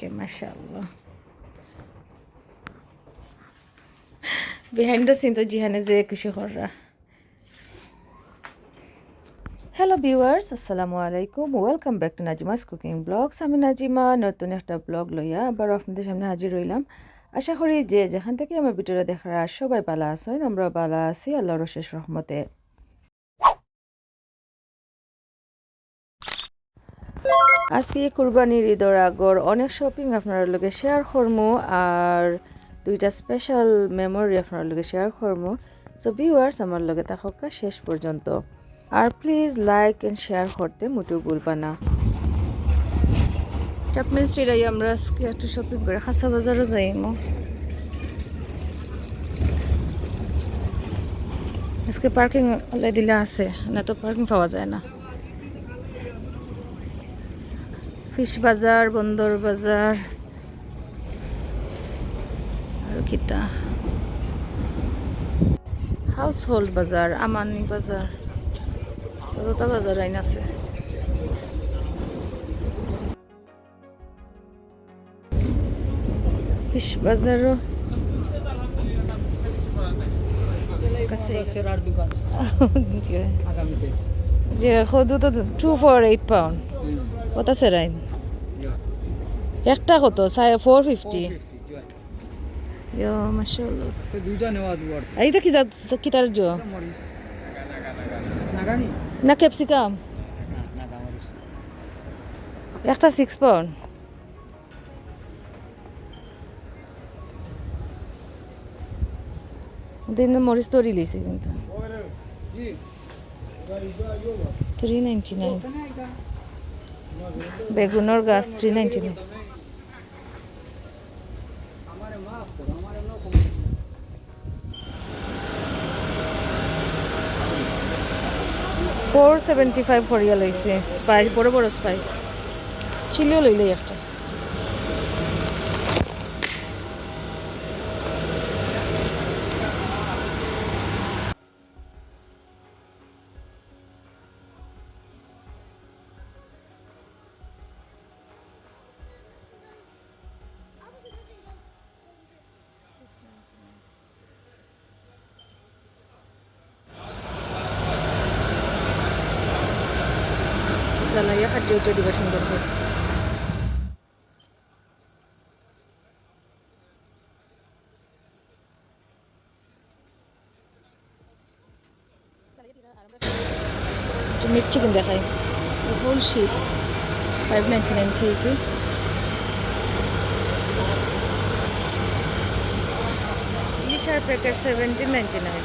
ওকে মাশাআল্লাহ behind the scene তো জিহানে যে খুশি কররা হ্যালো ভিউয়ার্স আসসালামু আলাইকুম। Welcome back to Najima's cooking vlogs আমি নাজিমা, নতুন একটা ব্লগ লইয়া আবার আপনাদের সামনে হাজির রইলাম আশা করি যে যেখান থেকে আমার ভিডিওটা দেখার সবাই ভালো আছেন, আমরা ভালো আছি, আল্লাহর শেষ রহমতে। আজকে কুরবানির ঈদর আগর অনেক শপিং আপনার লগে শেয়ার করমু আর দুইটা স্পেশাল মেমোরি আপনার লগে শেয়ার করমু। সো ভিউয়ার্স আমার লগে থাকা শেষ পর্যন্ত। আর প্লিজ লাইক এন্ড শেয়ার করতে মোটেও ভুলবা না। চাপমেন স্ট্রিট আমরা আজকে একটু শপিং করে খাসা বাজারও যাইমু। আজকে পার্কিং দিলে আছে, না তো পার্কিং পাওয়া যায় না। ফিশ বাজার বন্দর বাজার আৰু কিতা? হাউস হোল্ড বাজার আমানি বাজার কতটা বাজার আইন আছে। ফিশ বাজারও যে সদু তো টু ফর এইট পাউন্ড কত আছে রাইন একটা কত? ফোর ফিফটি তো এইটা কি জো? না ক্যাপসিকাম। একটা সিক্স পাউন্ড দিন মরিচ তরি লিছি কিন্তু। জি থ্রি নাইনটি নাইন বেগুনের গাছ থ্রি নাইনটি নাইন আমারে মাফ করো আমারে নো কম ফোর সেভেন্টি ফাইভ করিয়া লইছে স্পাইস বড় বড় স্পাইস চিলিও লইলে একটা। চিকেন দেখাই। Whole sheep five ninety nine খেয়েছি ইলিশ আর packet seventeen ninety nine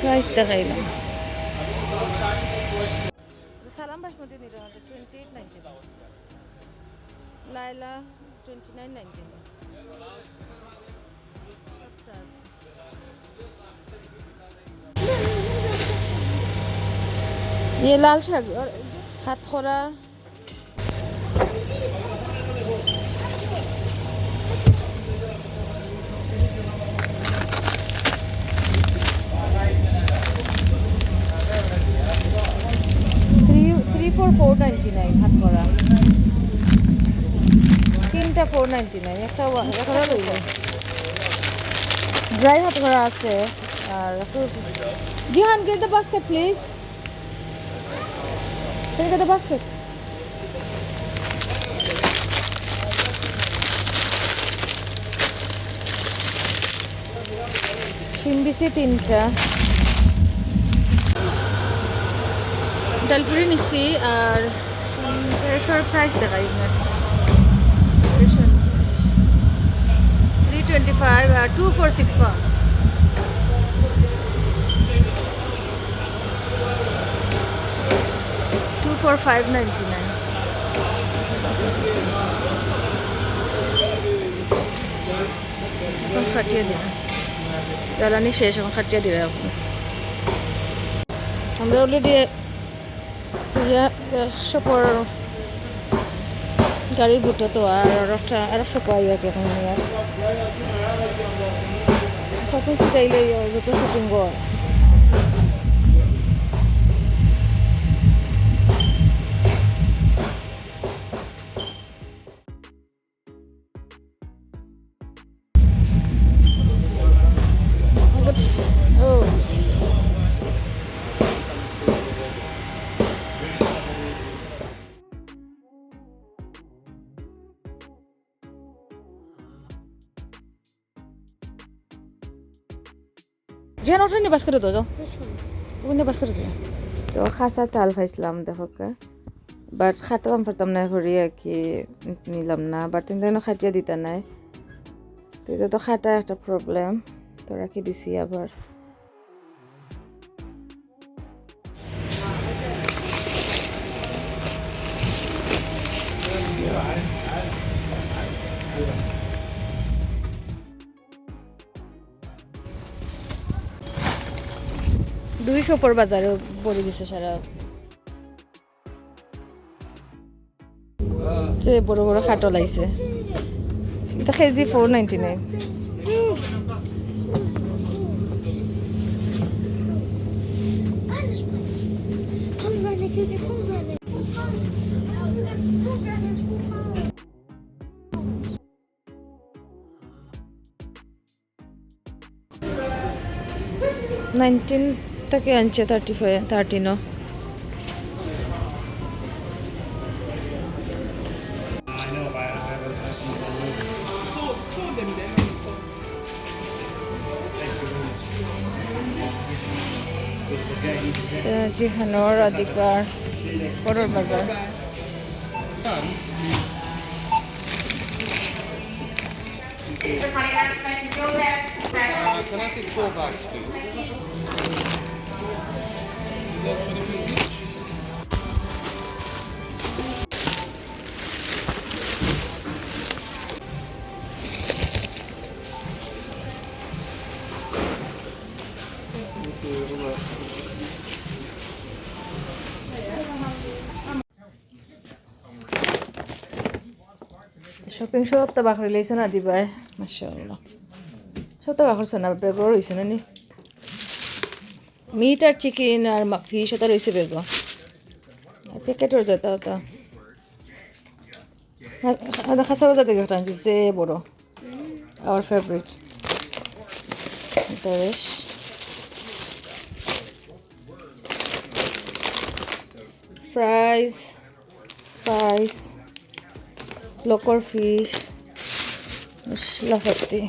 price দেখাইলাম। সালাম বাসমতি নিল twenty eight ninety Laila twenty nine ninety ये लाल শাক और হাত ফোর ফোর নাইনটি নাইন হাত করা তিনটা ফোর নাইনটি নাইন একটা ড্রাই হাত করা আছে আর Jihan get the basket please you get the basket? তিনটা। ডালপুরি নিছি আর ফ্রেশর প্রাইস দেখাই থ্রি টোয়েন্টি ফাইভ আর two four six pound two four five ninety nine এখন খাটিয়ে দিলাম। জ্বালানি শেষ, এখন খাটিয়ে দিলে আসবে আমরা অলরেডি একশো পর গাড়ির বুটটা তো আর একটা আর একটা পাই আর কি এখন আর শপিং সিটাইলে যত শুটিং হয়। যেন ওটা নিয়ে বাস করে তো যাও। ওখানে বাস করে যাও তো খাসা তাল খাইছিলাম দেখো বাট খাটলাম ফারতাম না ঘুরি আর কি নিলাম না। বাট দিনও খাটিয়ে দিতে নাই। তো এটা তো খাটা একটা প্রবলেম তো রাখি দিছি আবার দুইশো পর বাজারে পড়ে গেছে সারা। যে বড় বড় খাটো লাইছে এটা KG four ninety nine nineteen থেকে আনছে থার্টি ফাইভ থার্টিনও জিহানোর অধিকার বড়র বাজার Can I take four bags, please? Shopping সবটা বাকরি লাইছে না দিবাই মাশাআল্লাহ সবটা বাকরছে না বেগর হয়েছে না নি মিট আর চিকেন আর ফিশ ওটা রয়েছে বেগ আর প্যাকেটের যেটা ওটা। খাসা বাজার থেকে আনছি যে বড়। আমার ফেভারিট ফ্রাইজ স্পাইস লোকর ফিশ লাফাতি।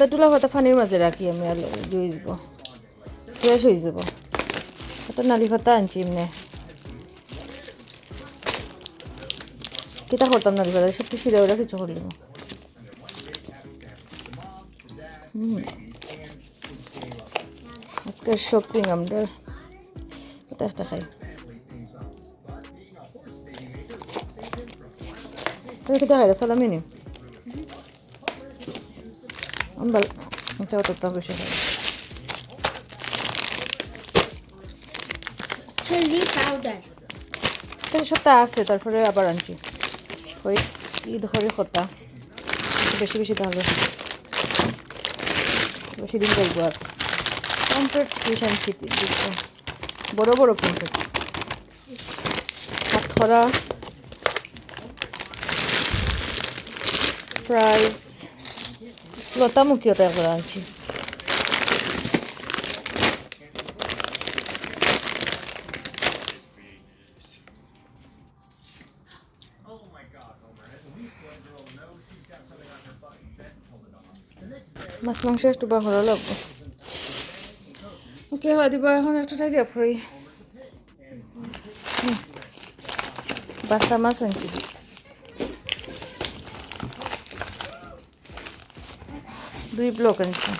এটা তুলা ভাতা ফানির মাঝে রাখি আমি আর জুই যাব। ফ্রেশ হয়ে যাব। এটা নালি ভাতা আনছি এমনি। কিতা করতাম নালি ভাতা সব কিছু ওরা কিছু করলিম আজকে শপিং আমরা এটা একটা খাই। তুমি কি দেখাই সালামি তাহলে সপ্তাহ আছে তারপরে আবার আনছি ওই ঈদ ঘরে খতা বেশি বেশি তাহলে বেশি দিন করব আর কমপ্লিট আনছি বড় বড় কিন্তু হাত খরা ফ্রাইস লতামুখীও তাই করে আনছি মাছ মাংস একটু বা ভালো লাগবে ওকে হয় দিবা এখন একটা টাই দিয়া ফ্রি বাচ্চা মাছ আনছি দুই ব্লক আনছি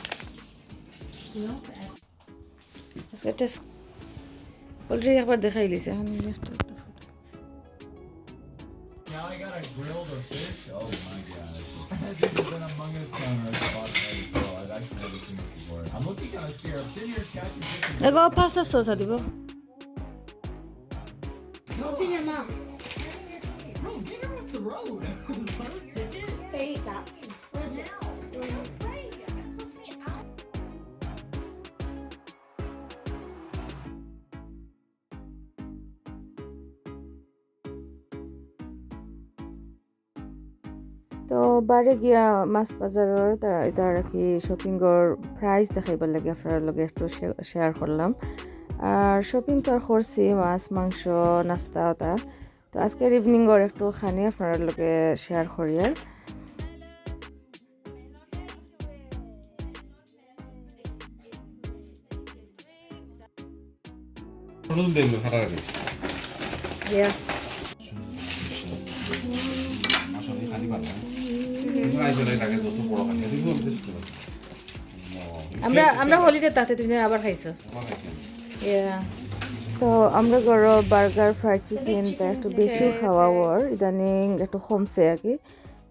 অলরেডি একবার দেখাই লিছে এখন একটা Now I got a grilled or fish. Oh my god. this is an Among Us counter at the bottom of the floor. I've actually never seen it before. I'm looking kind of scared. I'm sitting here catching chicken. এগো পাঁচটা sauce দিব Open your mouth. Bro, get her off the road. বাৰে গিয়া মাছ বাজাৰৰ তাৰ ৰাখি শ্বপিঙৰ price দেখাইব লাগে আপনার লগে একটু শেয়ার করলাম আর শপিং তো আর করছি মাছ মাংস নাস্তা ওটা তো আজকের ইভিনিংর একটু খানি আপনার লগে শেয়ার করি আর হলুদ আমরা আমরা হলিডে তাতে তুমি আবার খাইছো? তো আমরা গর বার্গার ফ্রাইড চিকেনটা একটু বেশি খাওয়া ওর ইদানিং একটু কমছে আর কি।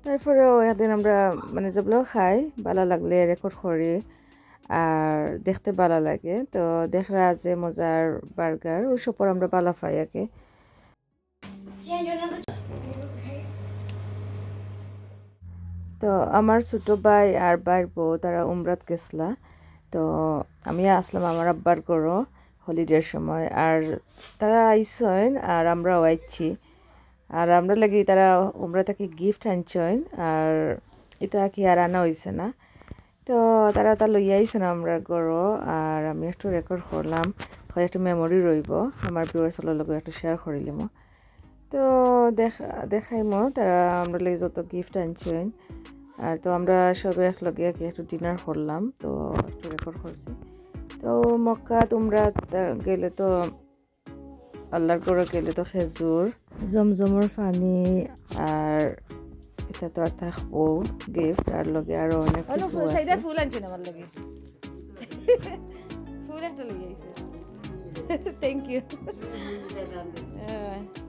তারপরেও একদিন আমরা মানে যেগুলো খাই ভালো লাগলে রেকর্ড করি আর দেখতে ভালো লাগে। তো দেখরা যে মজার বার্গার ওই সব আমরা ভালো পাই আর কি তো আমার ছোটো ভাই আর ভাইয়ের বউ, তারা উমরাত গেছলা তো আমি আসলাম আমার আব্বার গরো হলিডের সময়। আর তারা আইসইন আর আমরাও আইছি। আর আমরা লাগি তারা উমরা থেকে গিফট আনছইন আর এটা কি আর আনা হয়েছে না। তো তারা তা লইয়া আইসেন আমরা গরো আর আমি একটু রেকর্ড করলাম। হয় একটু মেমোরি রইব। আমার ভিউয়ার্সের লগে একটু শেয়ার করিলিম। তো দেখা দেখাইমো তারা আমরা লাগি যত গিফট আনছইন। আর তো আমরা সবাই একলগে কি একটু ডিনার করলাম তো একটু রেকর্ড করছি। তো মক্কা তোমরা গেলে তো আল্লাহর করে গেলে তো খেজুর জমজমর পানি আর এটা তো আর থাকব গিফট আর লগে আরও অনেক কিছু আছে। ফুল আনছেন আমার লাগে। ফুল একটা আইছে। থ্যাংক ইউ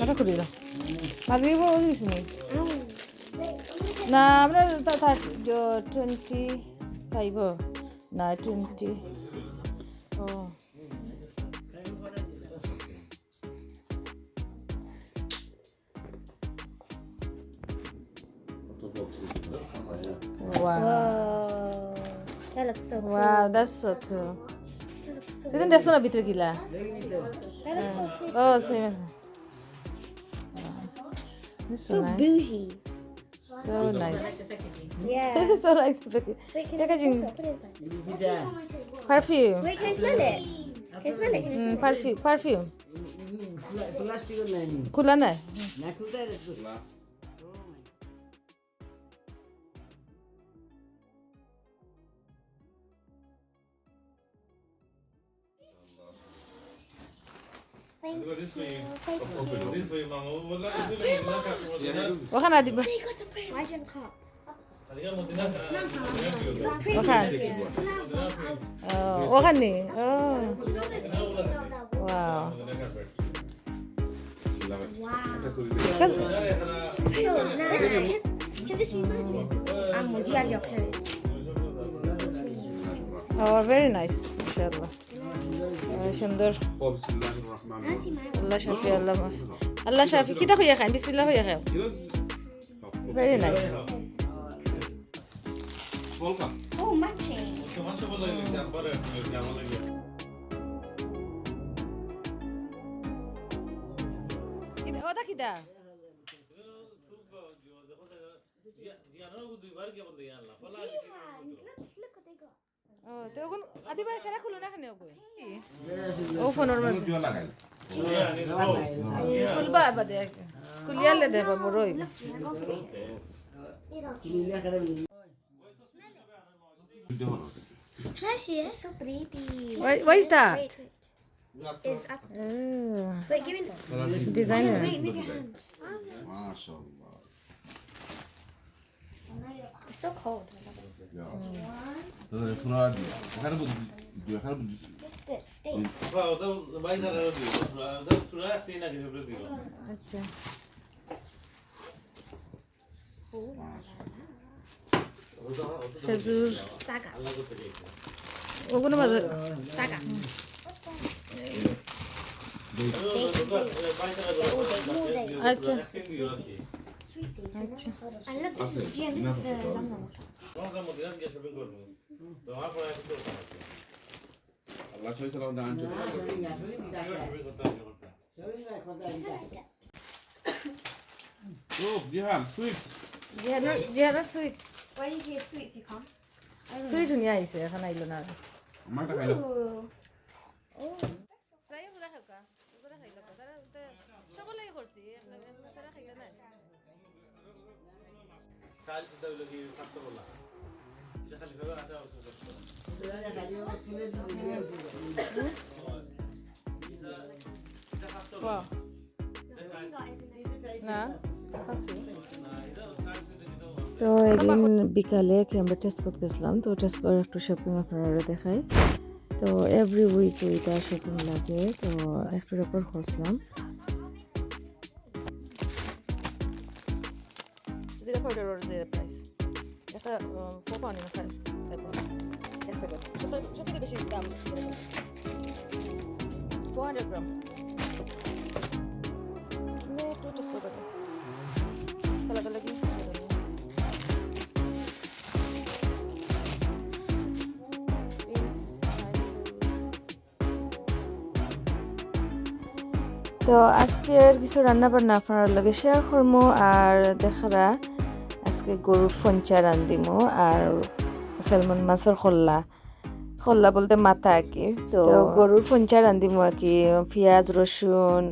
നടക്കില്ല മകരീബ് ഓസിസിനി না আমরা টোয়েন্টি ফাইভ না টোয়েন্টি ও Wow. Wow, that's so cool. Didn't দেখছ না ভিতরে কিলা that looks so pretty. Oh, same. This is so So nice. bougie. So nice. Yeah. so like the package. Wait, can Packaging. I What is that? Perfume. Wait, can I smell it? Can I smell it? Can I smell Mm, it? perfume. Perfume. প্লাস্টিকের লাইনি খোলা নাই Thank you. This way. Thank you. Open this way, Mama. والله وخنا دي They got a pen. Why don't cup? وخنا اه وغني اه واو Wow. So now can, can this remind me? Um, you have your clothes. Oh, very nice, mashallah. সুন্দর। আল্লাহ শাফি, আল্লাহ আল্লাহ শাফি, কিতা হইয়া খাই বিসমিল্লাহ হইয়া খাই very nice ওটা কিতা? জিয়ানো দুইবার কে বলতে আল্লাহ ও তো ওগুন আদিবা সেরা খুলো না খানে ওগুন ও ফোনের মাঝে খুলবা বাদে খুলিয়ালে দেবা বড়ই These are লিলে করে ভিডিও হলো Can I see it? It's so pretty. What, what is that? Wait, wait. It's up. Oh, Wait, give me the. designer. Wait, make your hand. মাশাআল্লাহ It's so cold. Just কিছু করে দিও আচ্ছা খেজুর Saga. ওগুলো বাজার Saga. আচ্ছা And look, this is Gian. This is the Zamna তোমার মধ্যে না গিয়ে শপিং করব তোমার পরে একটু দরকার আছে আল্লাহ ছয় সালাম জিহানের সুইট ধুনীয়া আহিছে এখন আহিলো না আৰু। আমার তো এদিন বিকালে কি আমরা টেস্ট করতে গেছিলাম তো টেস্ট করে একটু শপিং আপনারা দেখাই। তো এভরি উইক ওইটা শপিং লাগে, তো একটু রেকর্ড করছিলাম। ফোর পাউন্ড না ফাইভ ফাইভ পাউন্ড এক প্যাকেট সব থেকে বেশি দাম ফোর হান্ড্রেড গ্রাম একটু টেস্ট করতে সালাদা লাগি তো আজকের কিছু রান্না বান্না আপনার লগে শেয়ার করব আর দেখারা আজকে গরুর ফঞ্চা রান্ধিমো আর সালমন মাছের খোল্লা। খোল্লা বলতে মাথা আর কি তো গরুর ফঞ্চা রান্ধিমো আর কি পেঁয়াজ রসুন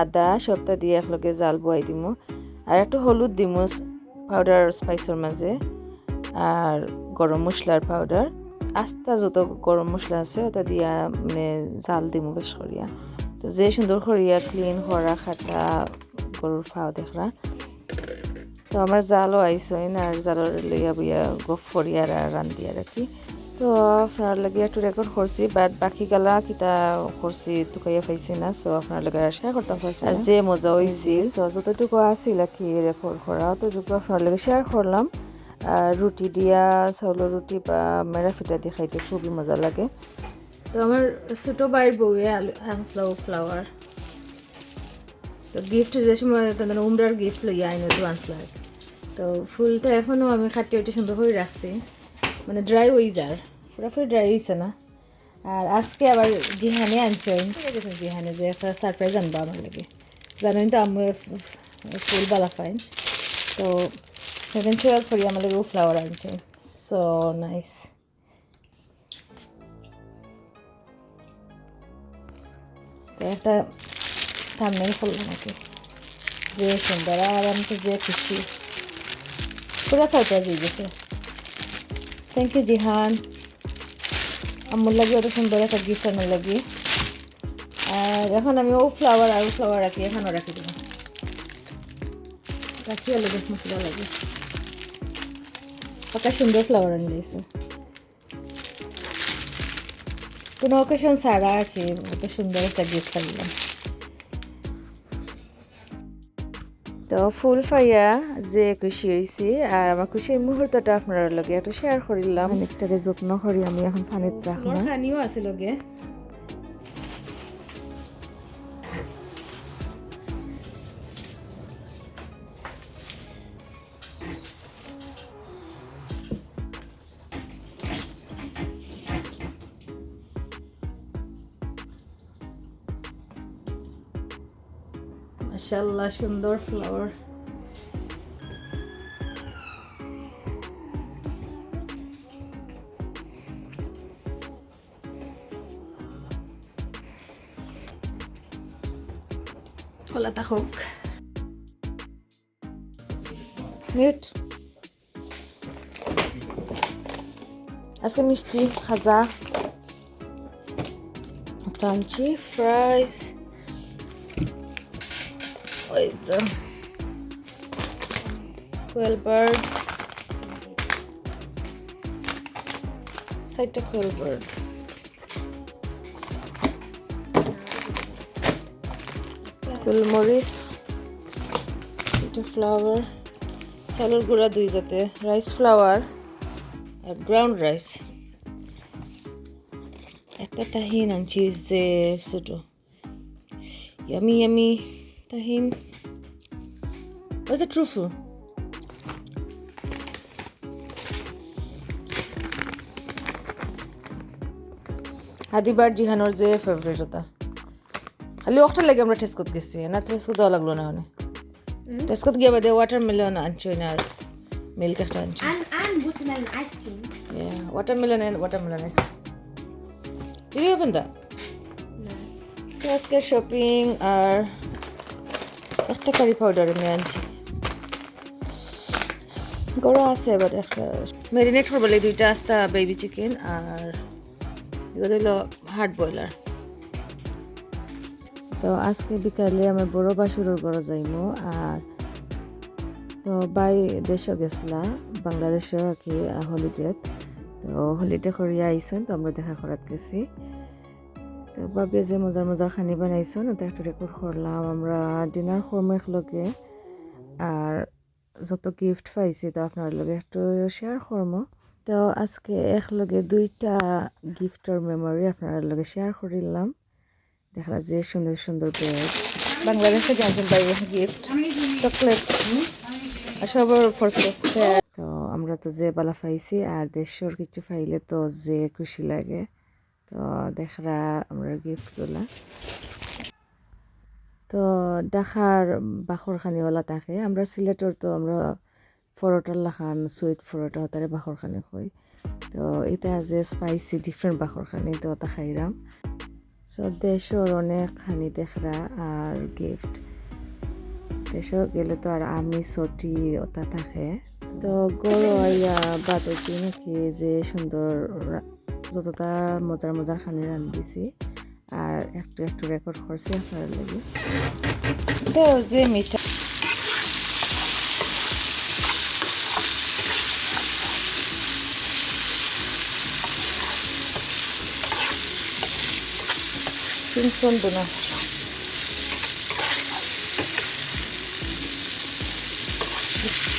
আদা, সবটা দিয়ে একলগে জাল বয়াই দিমো আর একটু হলুদ দিমো পাউডার স্পাইসের মাঝে আর গরম মশলার পাউডার আস্তা যত গরম মশলা আছে, ওটা দিয়া মানে জাল দিমো বেশ করিয়া তো যে সুন্দর করিয়া ক্লিন করা খাটা গরুর ফাও দেখরা তো আমার জালও আইসইন আর জালর লইয়া বইয়া গফ করিয়া রান্ধি আর কি তো আপনার লাগে একটু রেকর্ড করছি বাট বাকি গেলা কিতা করছি টুকাইয়া পাইছি না সো আপনার লাগে শেয়ার করতে পারছি আর যে মজা হয়েছি সো যতটুকু আছিল কি রেকর্ড করা ততটুকু আপনার লাগে শেয়ার করলাম। আর রুটি দিয়া চাউলের রুটি বা মেরা ফিটা দিয়ে খাইতে খুবই মজা লাগে। তো আমার ছোটো বাইর বউয়ে আলু আনছিল ফ্লাওয়ার গিফট যে সময় তাদের উমরার গিফট লইয়া আইন তো আনছিল তো ফুলটা এখনও আমি খাটি ওইটা সুন্দর করে রাখছি। মানে ড্রাই যার পুরোপুরি ড্রাই হয়েছে না। আর আজকে আবার জিহানে আনছে। গেছেন জিহানে যে একটা সারপ্রাইজ আনবা আমার লাগে। জানেন তো আমি ফুল বালা পাইন তো সেখানে চয়েস করি আমার লাগে ফ্লাওয়ার আনছে। সো নাইস একটা থামনেল করলাম নাকি যে সুন্দর আর আমি তো যে খুশি। পুরো সারপ্রাইজ হয়ে গেছে। Thank you Jihan. আমার লাগে অত সুন্দর একটা গিফট আনার লাগে। আর এখন আমি ও ফ্লাওয়ার আর ফ্লাওয়ার রাখি, এখনও রাখি দেবো রাখি আলো দেখুন ভালো লাগে। পাকা সুন্দর ফ্লাওয়ার আনি দিয়েছে কোনো অকেশন ছাড়া আর কি এত সুন্দর একটা গিফট আনলাম। তো ফুল ফাইয়া যে খুশি হয়েছি আর আমার খুশির মুহূর্তটা আপনার লগে একটু শেয়ার করিলাম। অনেকটারে যত্ন করি আমি এখন পানিত রাখলাম। পানিও খানিও আছে লগে। মাশাল্লাহ সুন্দর ফ্লাওয়ার খোলা থাকুক মিউট আজকে মিষ্টি খাজা একটা আনছি fries What is the bird? Side to quail bird. গোলমরিচ এটা ফ্লাওয়ার চাউলের গুঁড়া দুই যাতে রাইস ফ্লাওয়ার আর গ্রাউন্ড রাইস একটা তাহিন আনছি যে ছোটো yummy yummy Tahin Was it ট্রুফু হাদিবার জিহানোর যে ফেভারিট ওটা খালি ওটা লাগে আমরা টেস্ট করতে গেছি না টেস্ট করতে দেওয়া লাগল না টেস্ট করতে গিয়ে বাদে ওয়াটার মেলন আনছি না মিল্ক একটা আনছি cream. Yeah, watermelon and watermelon ice. Did you open that? No. আজকে শপিং আর একটা কারি পাউডার আমি আনছি গরম আছে একটা মেরিনেট করব লাগে দুইটা আস্তা বেবি চিকেন আর এগুলো হলো হার্ড বয়লার তো আজকে বিকালে আমার বড় বাসুরের ঘরে যাইমু আর তো বাই দেশও গেছলা বাংলাদেশও আর কি হলিডেত তো। হলিডে করিয়া আইসন, তো আমরা দেখা করাত গেছি। তো বাবে যে মজার মজার খানি বানাইছন তো একটু রেকর্ড করলাম। আমরা ডিনার করব একলগে। আর যত গিফট পাইছি, তো আপনার লগে একটু শেয়ার করব তো আজকে একলগে দুইটা গিফটর মেমোরি আপনার লগে শেয়ার করিলাম। দেখা যে সুন্দর সুন্দর ব্যাগ বাংলাদেশে জানতেন বাই গিফট চকলেট সবার তো আমরা তো যে বালা পাইছি, আর দেশের কিছু পাইলে তো যে খুশি লাগে। তো দেখরা আমরা গিফটগুলা তো দেখার বাখরখানিওয়ালা থাকে। আমরা সিলেটর তো আমরা ফরটার লাখান সুইট ফরটা তারে বাখরখানি কই। তো এটা যে স্পাইসি ডিফারেন্ট বাখরখানি, তো ওটা খাইরাম। সো দেশের অনেক খানি দেখরা আর গিফট দেশও গেলে তো আর আমি ছটি ওটা থাকে। তো গরু আইয়া বাদতি নাকি যে সুন্দর যতটা মজার মজার খানি রান্ধিছি। আর একটু একটু রেকর্ড করছি আপনার লাগে তো যে মিঠা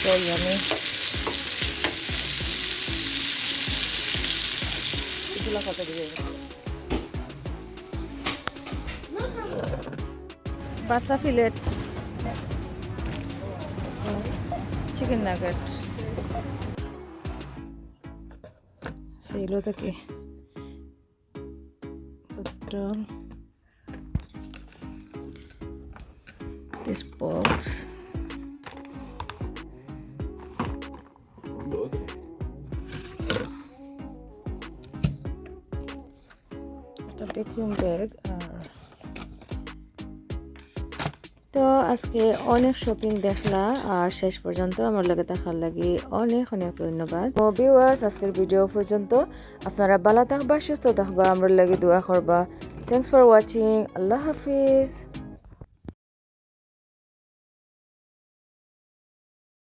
so yummy. এগুলো কত দিবে বাসা ফিলেট চিকেন নাগেট সেইগুলো থেকে পটল this box একটা ভ্যাকুয়াম ব্যাগ তো আজকে অনেক শপিং দেখলা, আর শেষ পর্যন্ত আমার লাগে দেখার লাগি অনেক অনেক ধন্যবাদ। ও ভিউয়ার্স আজকের ভিডিও পর্যন্ত আপনারা ভালো থাকবা, সুস্থ থাকবা আমার লাগে দোয়া করবা। থ্যাংকস ফর ওয়াচিং আল্লাহ হাফিজ।